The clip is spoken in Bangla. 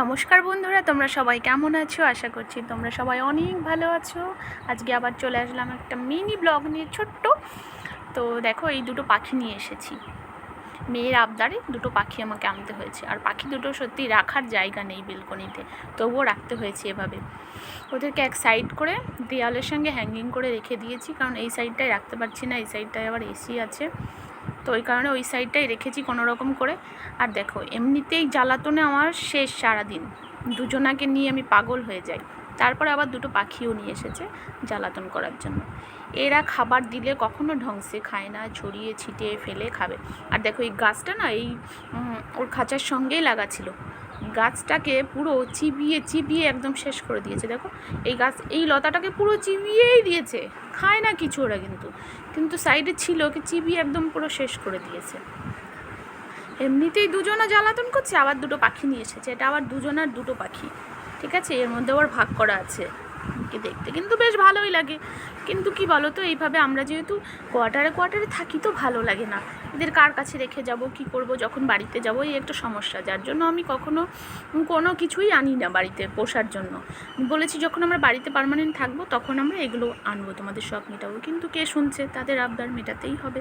নমস্কার বন্ধুরা, তোমরা সবাই কেমন আছো? আশা করছি তোমরা সবাই অনেক ভালো আছো। আজকে আবার চলে আসলাম একটা মিনি ব্লগ নিয়ে, ছোট্ট। তো দেখো, এই দুটো পাখি নিয়ে এসেছি। মেয়ের আবদারে দুটো পাখি আমাকে আনতে হয়েছে। আর পাখি দুটো সত্যি রাখার জায়গা নেই বেলকনিতে। তবুও রাখতে হয়েছে এভাবে। ওদেরকে এক সাইড করে দেয়ালের সঙ্গে হ্যাঙ্গিং করে রেখে দিয়েছি। কারণ এই সাইডটায় রাখতে পারছি না, এই সাইডটায় আবার এসি আছে। তো ওই কারণে ওই সাইডটাই রেখেছি কোনো রকম করে। আর দেখো, এমনিতেই জ্বালাতনে আমার শেষ সারাদিন। দুজনাকে নিয়ে আমি পাগল হয়ে যাই। তারপরে আবার দুটো পাখিও নিয়ে এসেছে জ্বালাতন করার জন্য। এরা খাবার দিলে কখনো ঢংসে খায় না, ছড়িয়ে ছিটিয়ে ফেলে খাবে। আর দেখো, এই গাছটা না, এই ওর খাঁচার সঙ্গেই লাগা ছিল। গাছটাকে পুরো চিবিয়ে চিবিয়ে একদম শেষ করে দিয়েছে, দেখো। এই গাছ, এই লতাটাকে পুরো চিবিয়েই দিয়েছে। খায় না কিছু ওরা কিন্তু। কিন্তু সাইডে ছিল কি চিবিয়ে একদম পুরো শেষ করে দিয়েছে। এমনিতেই দুজনা জ্বালাতন করছে, আবার দুটো পাখি নিয়ে এসেছে। এটা আবার দুজনার দুটো পাখি। ঠিক আছে? এর মধ্যে আবার ভাগ করা আছে। দেখতে কিন্তু বেশ ভালোই লাগে। কিন্তু কি বলো তো এইভাবে আমরা যেহেতু কোয়ার্টারে কোয়ার্টারে থাকি তো ভালো লাগে না। এদের কার কাছে রেখে যাব, কি করব, যখন বাড়িতে যাব, এই একটা সমস্যা। যার জন্য আমি কখনো কোনো কিছুই আনি না বাড়িতে পোষার জন্য। বলেছি যখন আমরা বাড়িতে পার্মানেন্ট থাকব, তখন আমরা এগুলো আনব, তোমাদের শখ মেটাবো কিন্তু কে শুনছে? তাদের আবদার মেটাতেই হবে।